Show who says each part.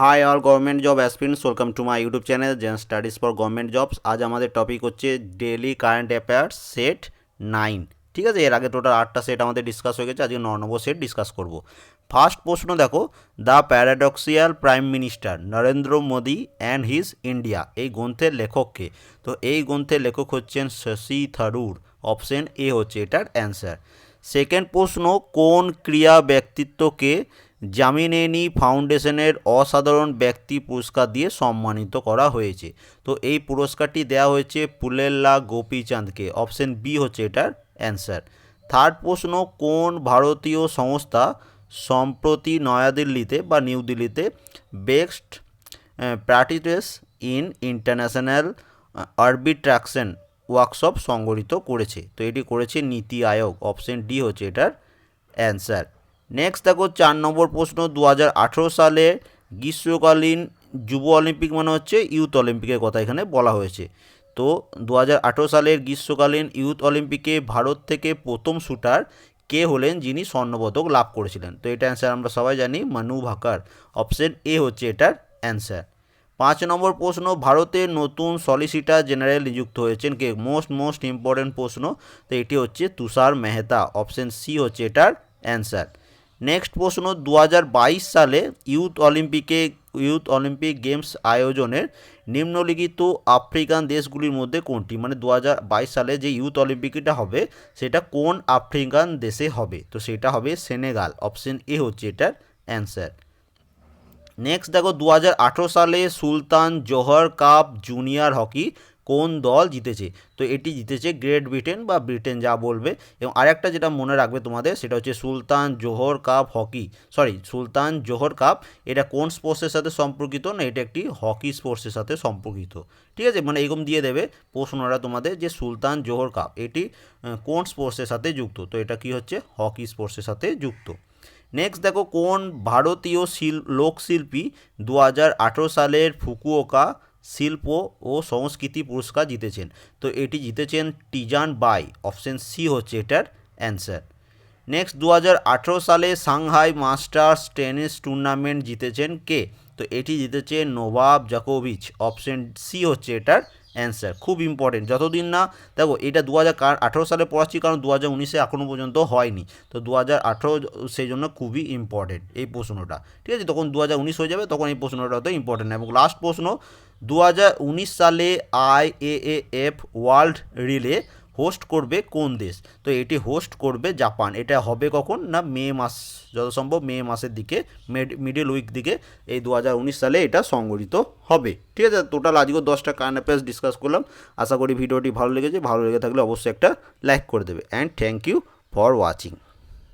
Speaker 1: Hi all government job aspirants, welcome to my YouTube channel Zen Studies for government jobs. আজ আমাদের topic হচ্ছে daily current affairs set nine ঠিক আছে? এর আগে টোটাল আটটা সেট আমাদের ডিসকাস হয়ে গেছে, আজকে ন নম্বর সেট ডিসকাস করব। ফার্স্ট প্রশ্ন দেখো the paradoxical prime minister Narendra Modi and his India এই গ্রন্থের লেখককে তো এই গ্রন্থের লেখক হচ্ছেন শশী থারুর অপশন এ হচ্ছে এটার অ্যান্সার সেকেন্ড প্রশ্ন, কোন ক্রিয়া ব্যক্তিত্বকে জামিনেনি ফাউন্ডেশনের অসাধারণ ব্যক্তি পুরস্কার দিয়ে সম্মানিত করা হয়েছে। তো এই পুরস্কারটি দেওয়া হয়েছে পুলেল্লা গোপীচাঁদকে। অপশন বি হচ্ছে এটার অ্যান্সার। থার্ড প্রশ্ন, কোন ভারতীয় সংস্থা সম্প্রতি নয়াদিল্লিতে বা নিউ দিল্লিতে best practice in international arbitration workshop সংগঠিত করেছে। তো এটি করেছে নীতি আয়োগ। অপশন ডি হচ্ছে এটার অ্যান্সার। নেক্সট দেখো চার নম্বর প্রশ্ন দু সালে গ্রীষ্মকালীন যুব অলিম্পিক মানে হচ্ছে ইউথ অলিম্পিকের কথা এখানে বলা হয়েছে। তো দু হাজার আঠেরো সালের গ্রীষ্মকালীন ইউথ অলিম্পিকে ভারত থেকে প্রথম শুটার কে হলেন যিনি স্বর্ণপদক লাভ করেছিলেন? তো এটা অ্যান্সার আমরা সবাই জানি, মানু ভাকার। অপশন এ হচ্ছে এটার অ্যান্সার পাঁচ নম্বর প্রশ্ন ভারতের নতুন সলিসিটার জেনারেল নিযুক্ত হয়েছেন কে? মোস্ট মোস্ট ইম্পর্টেন্ট প্রশ্ন, তো এটি হচ্ছে তুষার মেহতা। অপশন সি হচ্ছে এটার অ্যান্সার নেক্সট প্রশ্ন দু হাজার বাইশ সালে ইউথ অলিম্পিকে, ইউথ অলিম্পিক গেমস আয়োজনের নিম্নলিখিত আফ্রিকান দেশগুলির মধ্যে কোনটি? মানে দু হাজার বাইশ সালে যে ইউথ অলিম্পিকটা হবে, সেটা কোন আফ্রিকান দেশে হবে? তো সেটা হবে সেনেগাল। অপশন এ হচ্ছে এটার অ্যান্সার। নেক্সট দেখো দু হাজার আঠেরো সালে Sultan Johor cup junior hockey কোন দল জিতেছে। তো এটি জিতেছে গ্রেট ব্রিটেন বা ব্রিটেন যা বলবে। এবং আরেকটা যেটা মনে রাখবে তোমাদের, সেটা হচ্ছে Sultan Johor cup hockey. Sorry Sultan Johor cup, এটা কোন স্পোর্টসের সাথে সম্পর্কিত না এটা একটি হকি স্পোর্টসের সাথে সম্পর্কিত। ঠিক আছে? মানে এরকম দিয়ে দেবে প্রশ্নটা তোমাদের যে সুলতান জোহর কাপ, এটি কোন স্পোর্টসের সাথে যুক্ত? তো এটা কি হচ্ছে? হকি স্পোর্টসের সাথে যুক্ত। নেক্সট দেখো কোন ভারতীয় শিল, লোকশিল্পী দু হাজার আঠেরো সালের ফুকুওকা শিল্প ও সংস্কৃতি পুরস্কার জিতেছেন। তো এটি জিতেছেন টিজান বাই, অপশন সি হচ্ছে এটার অ্যান্সার। নেক্সট দু হাজার আঠেরো সালে সাংহাই মাস্টার্স টেনিস টুর্নামেন্ট জিতেছেন কে? তো এটি জিতেছে নবাব জাকোভিচ, অপশন সি হচ্ছে এটার অ্যান্সার খুব ইম্পর্টেন্ট যতদিন না, দেখো, এটা দু হাজার আঠেরো সালে পড়াচ্ছি, কারণ দু হাজার উনিশে এখনও পর্যন্ত হয়নি। তো দু হাজার আঠেরো সেই জন্য খুবই ইম্পর্টেন্ট এই প্রশ্নটা। ঠিক আছে? তখন দু হাজার উনিশ হয়ে যাবে, তখন এই প্রশ্নটা তো ইম্পর্টেন্ট এবং লাস্ট প্রশ্ন দু হাজার উনিশ সালে আইএএএফ ওয়ার্ল্ড রিলে হোস্ট করবে কোন দেশ? তো এটি হোস্ট করবে জাপান। এটা হবে কখন? না, মে মাস যত সম্ভব মে মাসের দিকে মিডল উইক দিকে, এই দু হাজার উনিশ সালে এটা সংগঠিত হবে। ঠিক আছে টোটাল আজকেও দশটা কারেন্ট ডিসকাস করলাম। আশা করি ভিডিওটি ভালো লেগেছে। ভালো লেগে থাকলে অবশ্যই একটা লাইক করে দেবে। And thank you for watching